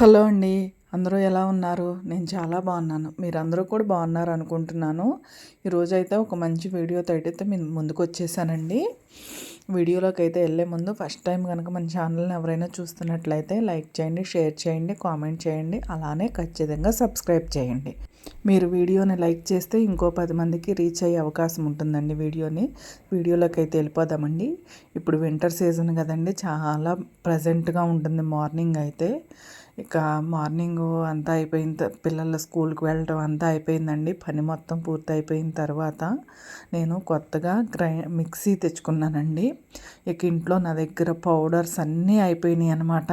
Hello అండి. అందరూ ఎలా ఉన్నారు? నేను చాలా బాగున్నాను. మీరందరూ కూడా బాగున్నారు అనుకుంటున్నాను. ఈరోజు అయితే ఒక మంచి వీడియోతో అయితే మీ ముందుకు వచ్చేసానండి వీడియోలోకి అయితే వెళ్ళే ముందు ఫస్ట్ టైం కనుక మన ఛానల్ని ఎవరైనా చూస్తున్నట్లయితే లైక్ చేయండి షేర్ చేయండి కామెంట్ చేయండి. అలానే ఖచ్చితంగా సబ్స్క్రైబ్ చేయండి. మీరు వీడియోని లైక్ చేస్తే ఇంకో పది మందికి రీచ్ అయ్యే అవకాశం ఉంటుందండి వీడియోని. వీడియోలోకి అయితే వెళ్ళిపోదామండి. ఇప్పుడు వింటర్ సీజన్ కదండి చాలా ప్రజెంట్గా ఉంటుంది మార్నింగ్ అయితే. ఇక మార్నింగ్ అంతా అయిపోయిన పిల్లల స్కూల్కి వెళ్ళటం అంతా అయిపోయిందండి. పని మొత్తం పూర్తి అయిపోయిన తర్వాత నేను కొత్తగా గ్రై మిక్సీ తెచ్చుకున్నానండి. ఇక ఇంట్లో నా దగ్గర పౌడర్స్ అన్నీ అయిపోయినాయి అనమాట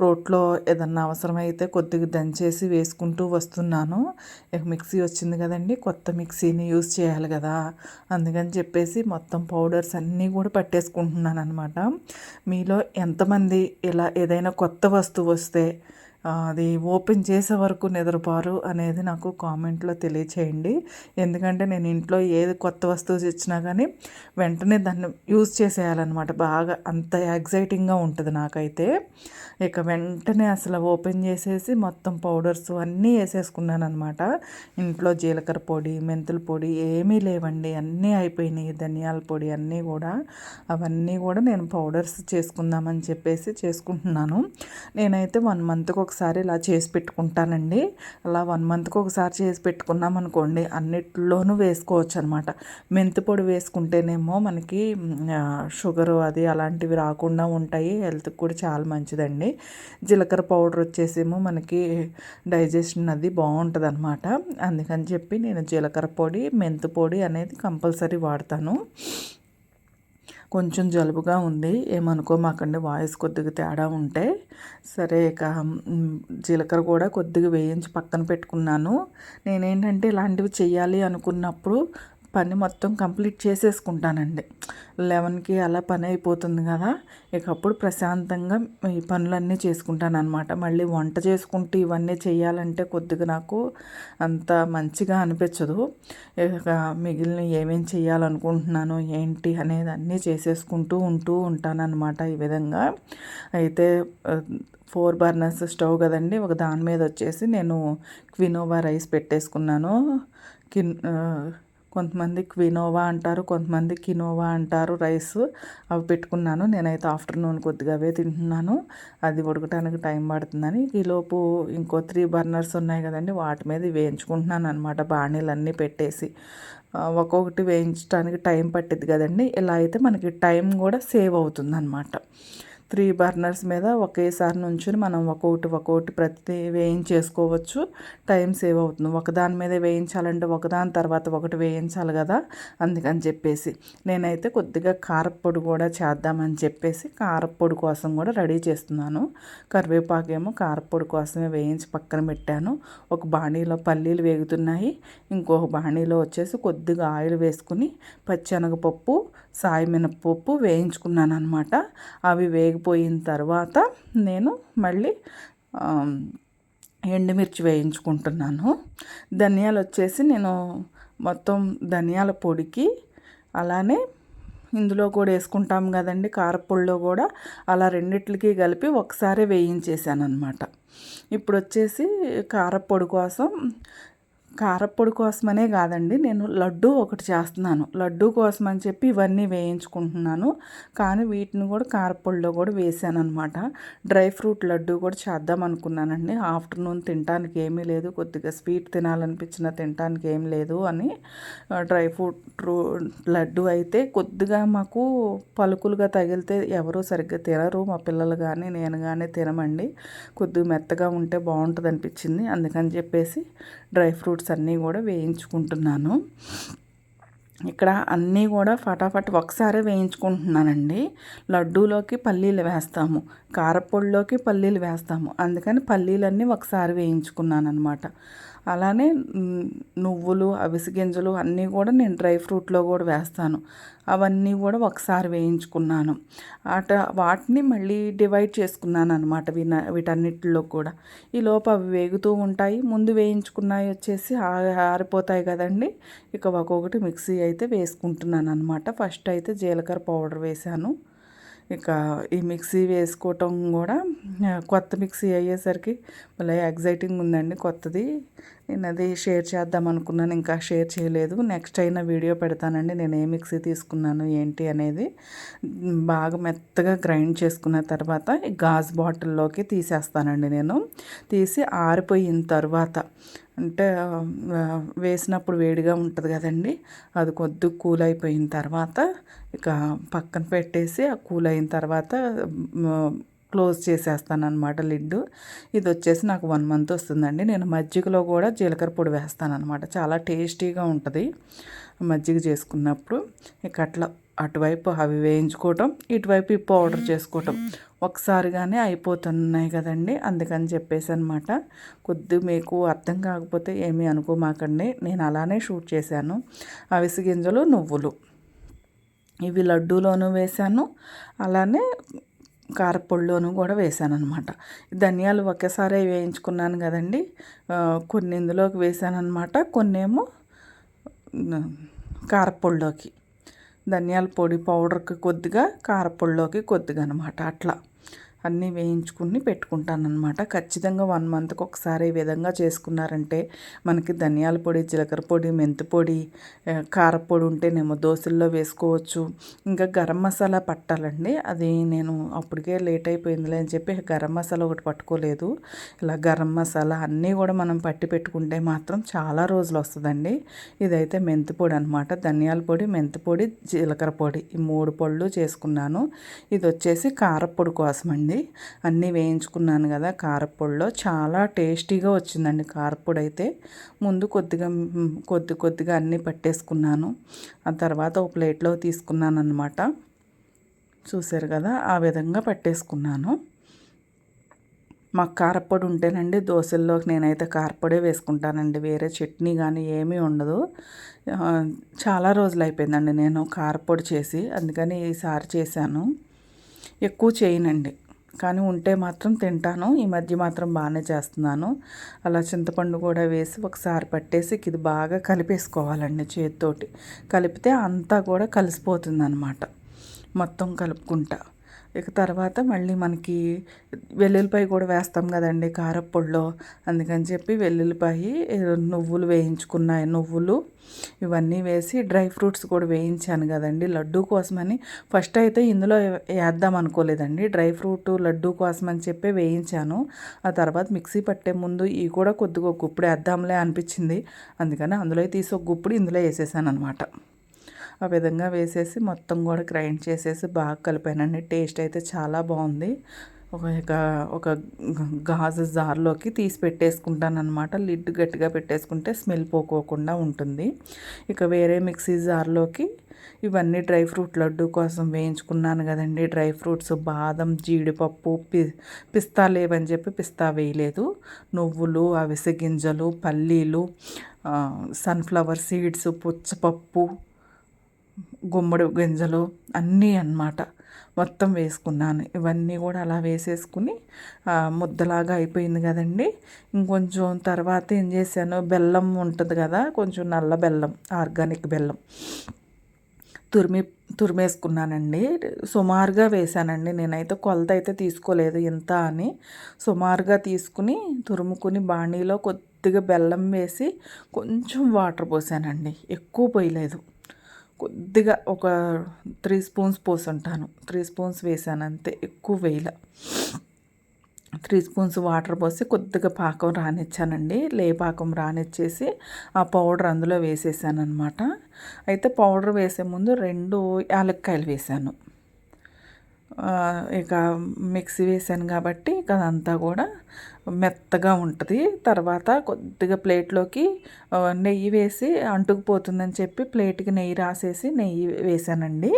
రోట్లో ఏదన్నా అవసరమైతే కొద్దిగా దంచేసి వేసుకుంటూ వస్తున్నాను. ఇక మిక్సీ వచ్చింది కదండి కొత్త మిక్సీని యూజ్ చేయాలి కదా. అందుకని చెప్పేసి మొత్తం పౌడర్స్ అన్నీ కూడా పట్టేసుకుంటున్నాను అనమాట మీలో ఎంతమంది ఇలా ఏదైనా కొత్త వస్తువు వస్తే అది ఓపెన్ చేసే వరకు నిద్రపోరు అనేది నాకు కామెంట్లో తెలియచేయండి. ఎందుకంటే నేను ఇంట్లో ఏది కొత్త వస్తువు తెచ్చినా కానీ వెంటనే దాన్ని యూజ్ చేసేయాలన్నమాట. బాగా అంత ఎగ్జైటింగ్గా ఉంటుంది నాకైతే. ఇక వెంటనే అసలు ఓపెన్ చేసేసి మొత్తం పౌడర్స్ అన్నీ వేసేసుకున్నాను అనమాట ఇంట్లో జీలకర్ర పొడి మెంతుల పొడి ఏమీ లేవండి. అన్నీ అయిపోయినాయి. ధనియాల పొడి అన్నీ కూడా. అవన్నీ కూడా నేను పౌడర్స్ చేసుకుందామని చెప్పేసి చేసుకుంటున్నాను. నేనైతే వన్ మంత్కి ఒకసారి ఒకసారి ఇలా చేసి పెట్టుకుంటానండి. అలా వన్ మంత్కి ఒకసారి చేసి పెట్టుకున్నాం అనుకోండి అన్నిట్లోనూ వేసుకోవచ్చు అనమాట మెంతి పొడి వేసుకుంటేనేమో మనకి షుగరు అది అలాంటివి రాకుండా ఉంటాయి హెల్త్కి కూడా చాలా మంచిదండి. జీలకర్ర పౌడర్ వచ్చేసేమో మనకి డైజెషన్ అది బాగుంటుంది అనమాట అందుకని చెప్పి నేను జీలకర్ర పొడి మెంతి పొడి అనేది కంపల్సరీ వాడతాను. కొంచెం జలుబుగా ఉంది. ఏమనుకోమాకండి వాయిస్ కొద్దిగా తేడా ఉంటే. సరే ఇక జీలకర్ర కూడా కొద్దిగా వేయించి పక్కన పెట్టుకున్నాను. నేనేంటంటే ఇలాంటివి చేయాలి అనుకున్నప్పుడు పని మొత్తం కంప్లీట్ చేసేసుకుంటానండి. లెవెన్కి అలా పని అయిపోతుంది కదా ఇకప్పుడు ప్రశాంతంగా ఈ పనులన్నీ చేసుకుంటాను అనమాట మళ్ళీ వంట చేసుకుంటూ ఇవన్నీ చేయాలంటే కొద్దిగా నాకు అంత మంచిగా అనిపించదు. ఇక మిగిలిన ఏమేం చేయాలనుకుంటున్నాను ఏంటి అనేది అన్నీ చేసేసుకుంటూ ఉంటూ ఉంటానన్నమాట ఈ విధంగా. అయితే ఫోర్ బర్నర్స్ స్టవ్ కదండి ఒక దాని మీద వచ్చేసి నేను క్వినోవా రైస్ పెట్టేసుకున్నాను. కిన్ కొంతమంది క్వినోవా అంటారు కొంతమంది కినోవా అంటారు రైస్. అవి పెట్టుకున్నాను. నేనైతే ఆఫ్టర్నూన్ కొద్దిగా అవే తింటున్నాను. అది ఉడకటానికి టైం పడుతుందని. ఈలోపు ఇంకో త్రీ బర్నర్స్ ఉన్నాయి కదండి వాటి మీద వేయించుకుంటున్నాను అనమాట బాణీలన్నీ పెట్టేసి. ఒక్కొక్కటి వేయించడానికి టైం పట్టిద్ది కదండి. ఇలా అయితే మనకి టైం కూడా సేవ్ అవుతుంది అనమాట త్రీ బర్నర్స్ మీద ఒకేసారి నుంచుని మనం ఒక్కొక్కటి ఒక్కొక్కటి ప్రతి వేయించేసుకోవచ్చు. టైం సేవ్ అవుతుంది. ఒకదాని మీద వేయించాలంటే ఒకదాని తర్వాత ఒకటి వేయించాలి కదా అందుకని చెప్పేసి. నేనైతే కొద్దిగా కారప్పొడి కూడా చేద్దామని చెప్పేసి కారప్పొడి కోసం కూడా రెడీ చేస్తున్నాను. కరివేపాకు ఏమో కారపొడి కోసమే వేయించి పక్కన పెట్టాను. ఒక బాణీలో పల్లీలు వేగుతున్నాయి. ఇంకొక బాణీలో వచ్చేసి కొద్దిగా ఆయిల్ వేసుకుని పచ్చెనగపప్పు సాయి వేయించుకున్నాను అనమాట అవి వేగిపోయిన తర్వాత నేను మళ్ళీ ఎండుమిర్చి వేయించుకుంటున్నాను. ధనియాలు వచ్చేసి నేను మొత్తం ధనియాల పొడికి అలానే ఇందులో కూడా వేసుకుంటాం కదండి కారపొడిలో కూడా అలా రెండిట్లకి కలిపి ఒకసారి వేయించేసాను అనమాట ఇప్పుడు వచ్చేసి కారపొడి కోసం కారప్పొడి కోసమనే కాదండి నేను లడ్డు ఒకటి చేస్తున్నాను. లడ్డు కోసం అని చెప్పి ఇవన్నీ వేయించుకుంటున్నాను. కానీ వీటిని కూడా కారప్పొడిలో కూడా వేసాను అనమాట డ్రై ఫ్రూట్ లడ్డు కూడా చేద్దాం అనుకున్నానండి. ఆఫ్టర్నూన్ తినడానికి ఏమీ లేదు కొద్దిగా స్వీట్ తినాలనిపించిన తినడానికి ఏం లేదు అని డ్రై ఫ్రూట్ లడ్డు అయితే కొద్దిగా మాకు పలుకులుగా తగిలితే ఎవరూ సరిగ్గా తినరు. మా పిల్లలు కానీ నేను కానీ తినమండి. కొద్దిగా మెత్తగా ఉంటే బాగుంటుంది అనిపించింది అందుకని చెప్పేసి డ్రై ఫ్రూట్స్ ఐటమ్స్ అన్నీ కూడా వేయించుకుంటున్నాను. ఇక్కడ అన్నీ కూడా ఫటాఫట్ ఒకసారి వేయించుకుంటున్నానండి. లడ్డూలోకి పల్లీలు వేస్తాము కారపొడిలోకి పల్లీలు వేస్తాము. అందుకని పల్లీలన్నీ ఒకసారి వేయించుకున్నాను అనమాట అలానే నువ్వులు అవిసి గింజలు అన్నీ కూడా నేను డ్రై ఫ్రూట్లో కూడా వేస్తాను. అవన్నీ కూడా ఒకసారి వేయించుకున్నాను. అట వాటిని మళ్ళీ డివైడ్ చేసుకున్నాను అనమాట వీన వీటన్నిటిలో కూడా. ఈ లోపు అవి వేగుతూ ఉంటాయి. ముందు వేయించుకున్నాయి వచ్చేసి ఆరిపోతాయి కదండి. ఇక ఒక్కొక్కటి మిక్సీ అయితే వేసుకుంటున్నాను అనమాట ఫస్ట్ అయితే జీలకర్ర పౌడర్ వేసాను ఇక ఈ మిక్సీ వేసుకోవటం కూడా కొత్త మిక్సీ అయ్యేసరికి మళ్ళీ ఎగ్జైటింగ్ ఉందండి కొత్తది. నేను అది షేర్ చేద్దాం అనుకున్నాను ఇంకా షేర్ చేయలేదు. నెక్స్ట్ అయినా వీడియో పెడతానండి. నేను ఏ మిక్సీ తీసుకున్నాను ఏంటి అనేది. బాగా మెత్తగా గ్రైండ్ చేసుకున్న తర్వాత గాజు బాటిల్లోకి తీసేస్తానండి నేను. తీసి ఆరిపోయిన తర్వాత అంటే వేసినప్పుడు వేడిగా ఉంటుంది కదండి అది కొద్ది కూల్ అయిపోయిన తర్వాత ఇక పక్కన పెట్టేసి ఆ కూల్ అయిన తర్వాత క్లోజ్ చేసేస్తానమాట అనమాట లిడ్ ఇది వచ్చేసి నాకు వన్ మంత్ వస్తుందండి. నేను మజ్జిగలో కూడా జీలకర్ర పొడి వేస్తాను అనమాట చాలా టేస్టీగా ఉంటుంది మజ్జిగ చేసుకున్నప్పుడు. ఇక అట్లా అటువైపు అవి వేయించుకోవటం ఇటువైపు ఈ పౌడర్ చేసుకోవటం. ఒకసారిగానే అయిపోతున్నాయి కదండి. అందుకని చెప్పేసి అనమాట కొద్ది మీకు అర్థం కాకపోతే ఏమీ అనుకోమాకండి. నేను అలానే షూట్ చేశాను. అవిసి గింజలు నువ్వులు. ఇవి లడ్డూలోనూ వేశాను. అలానే కారపొడిలోను కూడా వేసాను అనమాట ధనియాలు ఒకేసారి వేయించుకున్నాను కదండి. కొన్ని ఇందులోకి వేసాననమాట అనమాట కొన్నేమో కారపొడిలోకి. ధనియాల పొడి పౌడర్కి కొద్దిగా కారపొడిలోకి కొద్దిగా అనమాట అట్లా. అన్నీ వేయించుకుని పెట్టుకుంటానమాట ఖచ్చితంగా వన్ మంత్కి ఒకసారి ఈ విధంగా చేసుకున్నారంటే మనకి ధనియాల పొడి జీలకర్ర పొడి మెంతి పొడి కారపొడి కారపొడి ఉంటేనేమో దోశల్లో వేసుకోవచ్చు. ఇంకా గరం మసాలా పట్టాలండి. అది నేను అప్పటికే లేట్ అయిపోయిందిలే అని చెప్పి గరం మసాలా ఒకటి పట్టుకోలేదు. ఇలా గరం మసాలా అన్నీ కూడా మనం పట్టి పెట్టుకుంటే మాత్రం చాలా రోజులు వస్తుందండి. ఇదైతే మెంతి పొడి అనమాట ధనియాల పొడి మెంతి పొడి జీలకర్ర పొడి ఈ మూడు పళ్ళు చేసుకున్నాను. ఇది వచ్చేసి కారపొడి కోసం అండి అన్నీ వేయించుకున్నాను కదా కారపొడిలో. చాలా టేస్టీగా వచ్చిందండి కారపొడి అయితే. ముందు కొద్దిగా కొద్ది కొద్దిగా అన్నీ పట్టేసుకున్నాను. ఆ తర్వాత ఒక ప్లేట్లో తీసుకున్నాను అనమాట చూశారు కదా ఆ విధంగా పట్టేసుకున్నాను. మాకు కారపొడి ఉంటేనండి దోశల్లోకి నేనైతే కారపొడే వేసుకుంటానండి. వేరే చట్నీ కానీ ఏమీ ఉండదు. చాలా రోజులు అయిపోయిందండి నేను కారపొడి చేసి. అందుకని ఈసారి చేశాను. ఎక్కువ చేయనండి. కానీ ఉంటే మాత్రం తింటాను. ఈ మధ్య మాత్రం బాగానే చేస్తున్నాను. అలా చింతపండు కూడా వేసి ఒకసారి పట్టేసి ఇది బాగా కలిపేసుకోవాలండి చేతితోటి. కలిపితే అంతా కూడా కలిసిపోతుంది అనమాట మొత్తం కలుపుకుంటా. ఇక తర్వాత మళ్ళీ మనకి వెల్లుల్లిపాయ కూడా వేస్తాం కదండి కారప్పొడిలో. అందుకని చెప్పి వెల్లుల్లిపాయ నువ్వులు వేయించుకున్నాయి. నువ్వులు ఇవన్నీ వేసి డ్రై ఫ్రూట్స్ కూడా వేయించాను కదండి. లడ్డూ కోసమని ఫస్ట్ అయితే ఇందులో వేద్దాం అనుకోలేదండి. డ్రై ఫ్రూట్ లడ్డు కోసమని చెప్పి వేయించాను. ఆ తర్వాత మిక్సీ పట్టే ముందు ఇవి కూడా కొద్దిగా గుప్పుడు వేద్దాంలే అనిపించింది. అందుకని అందులో తీసి ఒక గుప్పుడు ఇందులో వేసేసాను అనమాట ఆ విధంగా వేసేసి మొత్తం కూడా గ్రైండ్ చేసేసి బాగా కలిపానండి. టేస్ట్ అయితే చాలా బాగుంది. ఒక ఇక ఒక గాజు జార్లోకి తీసి పెట్టేసుకుంటాను అనమాట లిడ్ గట్టిగా పెట్టేసుకుంటే స్మెల్ పోకోకుండా ఉంటుంది. ఇక వేరే మిక్సీ జార్లోకి ఇవన్నీ డ్రై ఫ్రూట్ లడ్డు కోసం వేయించుకున్నాను కదండి. డ్రై ఫ్రూట్స్ బాదం జీడిపప్పు పి పిస్తా లేవని చెప్పి పిస్తా వేయలేదు. నువ్వులు అవిసె గింజలు పల్లీలు సన్ఫ్లవర్ సీడ్స్ పుచ్చపప్పు గుమ్మడి గింజలు అన్నీ అన్నమాట. మొత్తం వేసుకున్నాను. ఇవన్నీ కూడా అలా వేసేసుకుని ముద్దలాగా అయిపోయింది కదండి. ఇంకొంచెం తర్వాత ఏం చేశాను? బెల్లం ఉంటుంది కదా కొంచెం నల్ల బెల్లం ఆర్గానిక్ బెల్లం. తురిమి తురిమేసుకున్నానండి. సుమారుగా వేసానండి నేనైతే కొలత అయితే తీసుకోలేదు ఇంత అని. సుమారుగా తీసుకుని తురుముకుని బాణీలో కొద్దిగా బెల్లం వేసి కొంచెం వాటర్ పోసానండి. ఎక్కువ పోయలేదు. కొద్దిగా ఒక త్రీ స్పూన్స్ పోసుంటాను. త్రీ స్పూన్స్ వేసాను అంతే ఎక్కువ వేయలే. త్రీ స్పూన్స్ వాటర్ పోసి కొద్దిగా పాకం రానిచ్చానండి. లే పాకం రానిచ్చేసి ఆ పౌడర్ అందులో వేసేసాను అనమాట అయితే పౌడర్ వేసే ముందు రెండు యాలక్కాయలు వేసాను. ఇక మిక్సీ వేసాను కాబట్టి ఇక అదంతా కూడా మెత్తగా ఉంటుంది. తర్వాత కొద్దిగా ప్లేట్లోకి నెయ్యి వేసి అంటుకుపోతుందని చెప్పి ప్లేట్కి నెయ్యి రాసేసి నెయ్యి వేసానండి.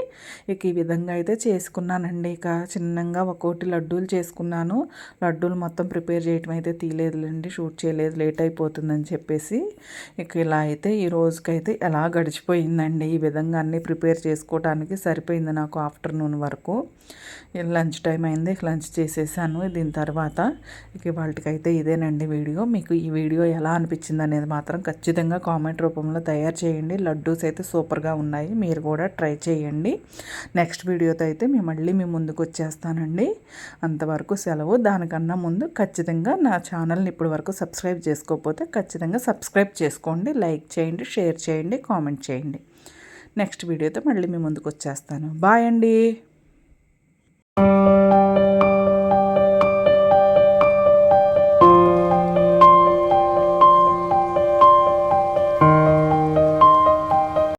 ఇక ఈ విధంగా అయితే చేసుకున్నానండి. ఇక చిన్నగా ఒక్కోటి లడ్డూలు చేసుకున్నాను. లడ్డూలు మొత్తం ప్రిపేర్ చేయటం అయితే తీయలేదులేండి షూట్ చేయలేదు. లేట్ అయిపోతుందని చెప్పేసి ఇక ఇలా అయితే ఈ రోజుకైతే ఎలా గడిచిపోయిందండి. ఈ విధంగా అన్నీ ప్రిపేర్ చేసుకోవడానికి సరిపోయింది నాకు ఆఫ్టర్నూన్ వరకు. లంచ్ టైం అయింది. లంచ్ చేసేసాను. దీని తర్వాత ఇక ఇవాళ ఇవాళకైతే ఇదేనండి వీడియో. మీకు ఈ వీడియో ఎలా అనిపించింది అనేది మాత్రం ఖచ్చితంగా కామెంట్ రూపంలో తయారు చేయండి. లడ్డూస్ అయితే సూపర్గా ఉన్నాయి. మీరు కూడా ట్రై చేయండి. నెక్స్ట్ వీడియోతో అయితే మేము మళ్ళీ మీ ముందుకు వచ్చేస్తానండి. అంతవరకు సెలవు. దానికన్నా ముందు ఖచ్చితంగా నా ఛానల్ని ఇప్పటి వరకు సబ్స్క్రైబ్ చేసుకోకపోతే ఖచ్చితంగా సబ్స్క్రైబ్ చేసుకోండి. లైక్ చేయండి షేర్ చేయండి కామెంట్ చేయండి. నెక్స్ట్ వీడియోతో మళ్ళీ మీ ముందుకు వచ్చేస్తాను. బాయ్ అండి.